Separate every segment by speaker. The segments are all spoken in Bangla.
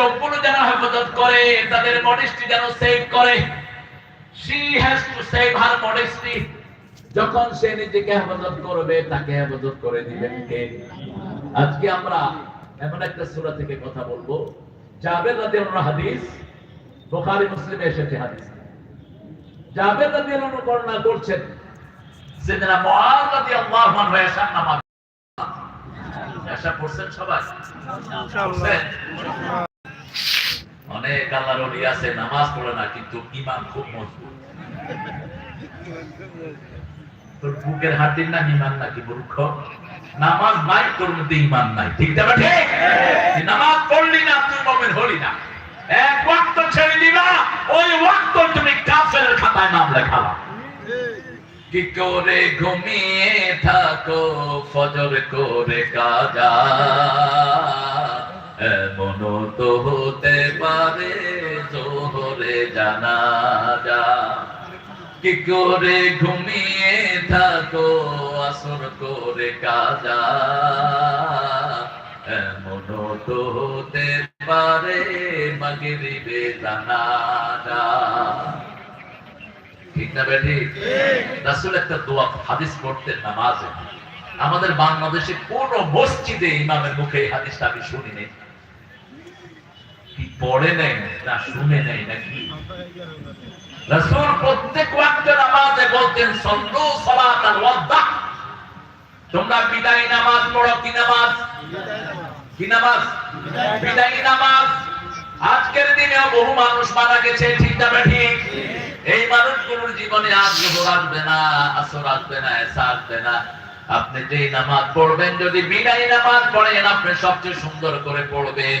Speaker 1: চোখগুলো যেন হেফাজত করে তাদের মডেস্টি যেন সেভ করে। She has to save her modesty যখন সে নিজেকে হেফাজত করবে তাকে হেফাজত করে দিবেন কে? আজকে আমরা এমন একটা সূরা থেকে কথা বলব। জাবের রাদিয়াল্লাহু হাদিস বুখারী মুসলিমে এসেছে হাদিস। জাবের রাদিয়াল্লাহু বর্ণনা করছেন সিদনা মুআজ রাদিয়াল্লাহু আনহু এশার নামাজ। এশা পড়ছেন সবাই? অনেক আল্লাহর ওলি আছে, নামাজ পড়ে না, কিন্তু ইমান খুব মজবুত। তোর বুকের হাড্ডির নাম ইমান নাকি মূর্খ? নামাজ নাই, তোর মধ্যে ইমান নাই। ঠিক ঠিক নামাজ পড়লি না, তুই হলি না। এক ওয়াক্ত ছেড়ে দিবা, ওই ওয়াক্ত তুমি কাফের খাতায় নাম লেখালা কি করে ঘুমিয়ে থাকো, ফজর করে কাজা? এমন তো হতে পারে জোহরে জানা যা। কি করে ঘুমিয়ে থাকো আসর করে কাজা। এমন তো হতে পারে মাগরিবে জানা যা। ঠিক না বেঠি? রাসূল একটা দোয়া হাদিস পড়তেন নামাজে। আমাদের বাংলাদেশে কোন মসজিদে ইমামের মুখে এই হাদিসটা আমি শুনি নেই কি পড়ে নেই না শুনে নেই নাকি? প্রত্যেক বলতেন তোমরা বিদায় নামাজ পড়ো, কি নামাজ? কি নামাজ? বিদায় নামাজ। আজকের দিনেও বহু মানুষ মারা গেছে, ঠিক না ঠিক এই মানুষগুলোর জীবনে আজ না, আসর আসবে না, এসা আসবে না। আপনি যে নামাজ পড়বেন, যদি বিদায় নামাজ পড়েন, আপনি সবচেয়ে সুন্দর করে পড়বেন।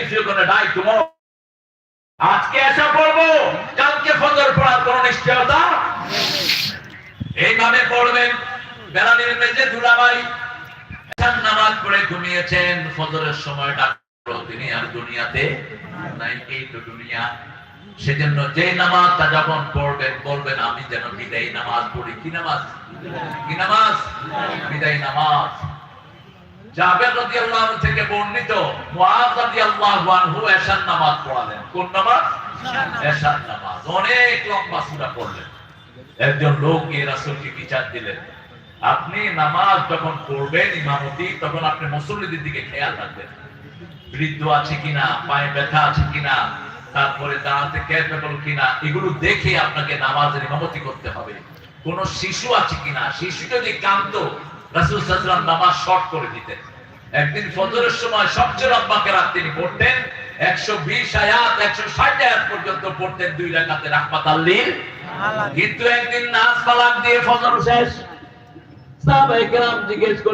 Speaker 1: if you're gonna die tomorrow, আজকে এসা পড়ব, কালকে ফজর পড়ার কোন নিশ্চয়তা? এইভাবে পড়বেন। মেজে ধুলাবাই এসার নামাজ পড়ে ঘুমিয়েছেন, ফজরের সময় ডাক্তার তিনি আর দুনিয়াতে নাই, এই তো দুনিয়া। সেজন্য যে নামাজটা যখন পড়বেন, বলবেন, আমি যেন বিদায়ী নামাজ পড়ি। কি নামাজ? কি নামাজ? বিদায়ী নামাজ। জাবের রাদিয়াল্লাহু থেকে বর্ণিত মুআজ রাদিয়াল্লাহু আনহু এশার নামাজ পড়ালেন। কোন নামাজ? এশার নামাজ। অনেক লম্বা সূরা পড়লেন। একজন লোক গিয়ে রাসূলকে বিচার দিলেন। আপনি নামাজ যখন পড়বেন ইমামতি তখন আপনি মুসল্লিদের দিকে খেয়াল রাখবেন। বৃদ্ধ আছে কিনা পায়ে ব্যথা আছে কিনা তারপরে দাঁড়াতে ক্যাপেবল কিনা এগুলো দেখে আপনাকে নামাজের ইমামতি করতে হবে। কোন শিশু আছে কিনা? শিশু যদি কান্ত রাসূল নামাজ শর্ট করে দিতেন। একদিন ফজরের সময় সবচেয়ে লম্বা কেরাত তিনি পড়তেন 120 আয়াত 160 আয়াত পর্যন্ত পড়তেন দুই রাখাতে রাহমাত আল্লিল কিন্তু একদিন নাচ পালাক দিয়ে ফজর শেষ। সাহাবায়ে কেরাম জিজ্ঞেস